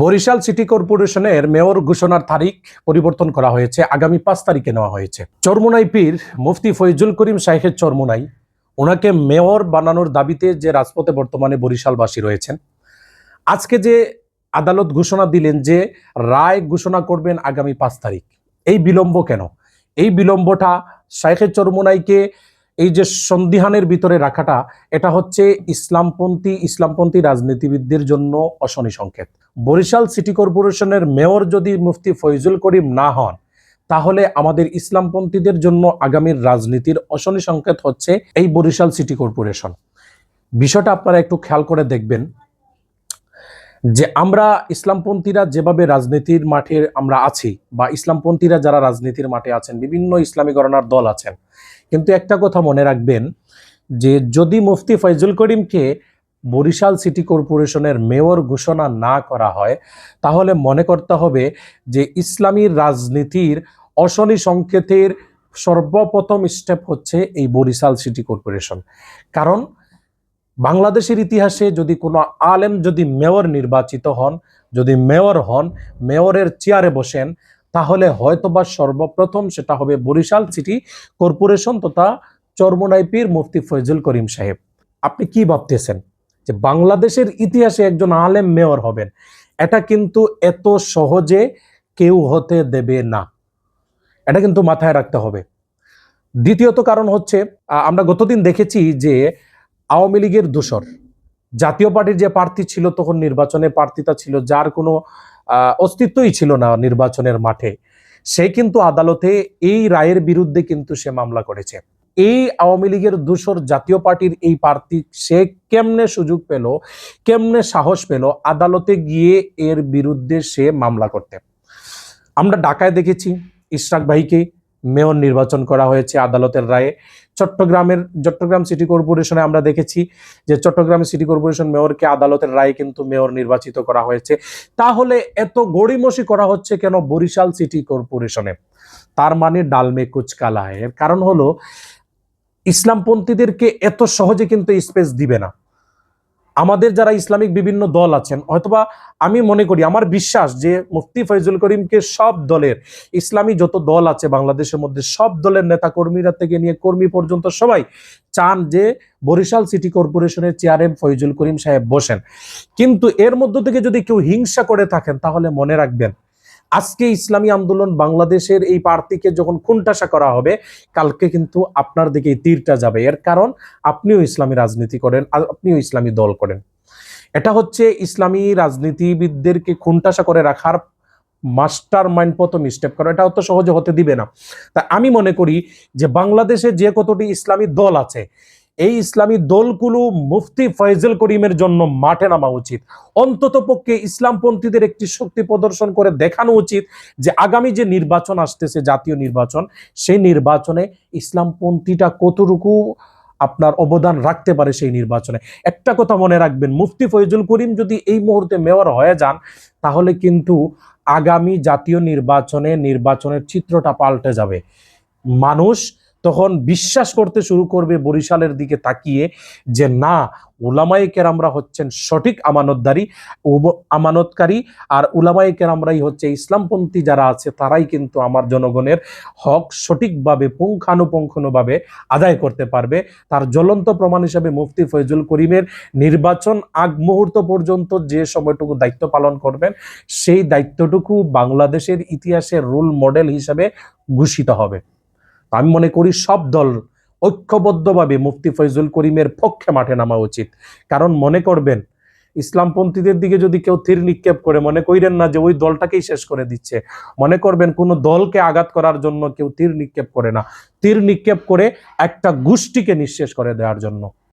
Barishal city কর্পোরেশনের mayor ঘোষণার তারিখ পরিবর্তন করা হয়েছে। আগামী পাঁচ তারিখে নেওয়া হয়েছে। চরমোনাই পীর মুফতি ফৈজুল করিম শাহের চরমোনাই, ওনাকে মেয়র বানানোর দাবিতে যে রাজপথে বর্তমানে বরিশালবাসী রয়েছেন, আজকে যে আদালত ঘোষণা দিলেন যে রায় ঘোষণা করবেন আগামী পাঁচ তারিখ, এই বিলম্ব কেন? এই বিলম্বটা শাইখের চরমোনাইকে এই যে সন্দিহানের ভিতরে রাখাটা, এটা হচ্ছে ইসলামপন্থী ইসলামপন্থী রাজনীতিবিদদের জন্য অশনি সংকেত। বরিশাল সিটি কর্পোরেশনের মেয়র যদি মুফতি ফৈজুল করিম না হন, তাহলে আমাদের ইসলামপন্থীদের জন্য আগামীর রাজনীতির অশনি সংকেত হচ্ছে এই বরিশাল সিটি কর্পোরেশন। বিষয়টা আপনারা একটু খেয়াল করে দেখবেন। যে আমরা ইসলামপন্থীরা যেভাবে রাজনীতির মাঠে আমরা আছি বা ইসলামপন্থীরা যারা রাজনীতির মাঠে আছেন, বিভিন্ন ইসলামী গণনার দল আছেন, কিন্তু একটা কথা মনে রাখবেন যে যদি মুফতি ফৈজুল করিমকে বরিশাল সিটি কর্পোরেশনের মেয়র ঘোষণা না করা হয়, তাহলে মনে করতে হবে যে ইসলামী রাজনীতির অশনি সংকেতের সর্বপ্রথম স্টেপ হচ্ছে এই বরিশাল সিটি কর্পোরেশন। কারণ বাংলাদেশের ইতিহাসে যদি কোনো আলেম যদি মেয়র নির্বাচিত হন, যদি মেয়র হন, মেয়রের চেয়ারে বসেন, তাহলে হয়তোবা সর্বপ্রথম সেটা হবে বরিশাল সিটি কর্পোরেশন তথা চরমোনাইপির মুফতি ফৈজুল করিম সাহেব। আপনি কি ভাবতেছেন যে বাংলাদেশের ইতিহাসে একজন আলেম মেয়র হবেন? এটা কিন্তু এত সহজে কেউ হতে দেবে না। এটা কিন্তু মাথায় রাখতে হবে। দ্বিতীয়ত কারণ হচ্ছে আমরা গতদিন দেখেছি যে আওয়ামী লীগের দোসর জাতীয় পার্টির যে প্রার্থী ছিল তখন নির্বাচনে প্রার্থিতা ছিল, যার কোনো অস্তিত্বই ছিল না নির্বাচনের মাঠে। সে কিন্তু আদালতে এই রায়ের বিরুদ্ধে কিন্তু সে মামলা করেছে। এই আওয়ামী লীগের দোসর জাতীয় পার্টির এই প্রার্থী, সে কেমনে সুযোগ পেল, কেমনে সাহস পেল, আদালতে গিয়ে এর বিরুদ্ধে সে মামলা করতে? আমরা ঢাকায় দেখেছি, ইশরাক ভাইকে মেয়র নির্বাচন করা হয়েছে আদালতের রায়ে। চট্টগ্রামের চট্টগ্রাম সিটি কর্পোরেশনে আমরা দেখেছি যে চট্টগ্রাম সিটি কর্পোরেশন মেয়রকে আদালতের রায়ে কিন্তু মেয়র নির্বাচিত করা হয়েছে। তাহলে এত গড়িমসি করা হচ্ছে কেন বরিশাল সিটি কর্পোরেশনে? তার মানে ডালমে কুচকালা এর কারণ হলো, ইসলামপন্থীদেরকে এত সহজে কিন্তু স্পেস দিবে না। আমাদের যারা ইসলামিক বিভিন্ন দল আছেন, হয়তোবা আমি মনে করি, আমার বিশ্বাস যে মুফতি ফৈজুল করিমকে সব দলের, ইসলামী যত দল আছে বাংলাদেশের মধ্যে, সব দলের নেতা কর্মীরা থেকে নিয়ে কর্মী পর্যন্ত সবাই চান যে বরিশাল সিটি কর্পোরেশনের চেয়ারম্যান ফৈজুল করিম সাহেব বসেন। কিন্তু এর মধ্য থেকে যদি কেউ হিংসা করে থাকেন, তাহলে মনে রাখবেন আজকে ইসলামী আন্দোলন বাংলাদেশের এই প্রার্থীকে যখন খুনটাসা করা হবে, কালকে কিন্তু আপনার দিকে তীরটা যাবে। এর কারণ, আপনিও ইসলামী রাজনীতি করেন আপনিও ইসলামী দল করেন। এটা হচ্ছে ইসলামী রাজনীতিবিদদেরকে খুনটাসা করে রাখার মাস্টার মাইন্ড প্রথম স্টেপ করা এটা অত সহজে হতে দিবে না। তা আমি মনে করি যে বাংলাদেশে যে কতটি ইসলামী দল আছে এই ইসলামী দলগুলো মুফতি ফয়জুল করিমের জন্য মাঠে নামা উচিত। অন্তত পক্ষে ইসলামপন্থীদের একটি শক্তি প্রদর্শন করে দেখানো উচিত যে আগামী যে নির্বাচন আসতেছে, জাতীয় নির্বাচন, সেই নির্বাচনে ইসলামপন্থীটা কতটুকু আপনার অবদান রাখতে পারে সেই নির্বাচনে। একটা কথা মনে রাখবেন, মুফতি ফয়জুল করিম যদি এই মুহূর্তে মেয়র হয়ে যান, তাহলে কিন্তু আগামী জাতীয় নির্বাচনে নির্বাচনের চিত্রটা পাল্টে যাবে। মানুষ তখন বিশ্বাস করতে শুরু করবে বরিশালের দিকে তাকিয়ে যে না, উলামায়ে কেরামরা হচ্ছেন সঠিক আমানতদারি আমানতকারী আর উলামায়ে কেরামরাই হচ্ছে ইসলামপন্থী যারা আছে তারাই কিন্তু আমার জনগণের হক সঠিকভাবে, পুঙ্খানুপুঙ্খানুভাবে আদায় করতে পারবে। তার জ্বলন্ত প্রমাণ হিসাবে মুফতি ফৈজুল করিমের নির্বাচন আগ মুহূর্ত পর্যন্ত যে সময়টুকু দায়িত্ব পালন করবেন, সেই দায়িত্বটুকু বাংলাদেশের ইতিহাসের রোল মডেল হিসাবে ঘোষিত হবে। আমি মনে করি সব দল ঐক্যবদ্ধভাবে মুফতি ফৈজুল করিমের পক্ষে মাঠে নামা উচিত। কারণ মনে করবেন, ইসলামপন্থীদের দিকে যদি কেউ তীর নিক্ষেপ করে, মনে করেন না যে ওই দলটাকেই শেষ করে দিচ্ছে। মনে করবেন কোনো দলকে আঘাত করার জন্য কেউ তীর নিক্ষেপ করে না। তীর নিক্ষেপ করে একটা গোষ্ঠীকে নিঃশেষ করে দেওয়ার জন্য।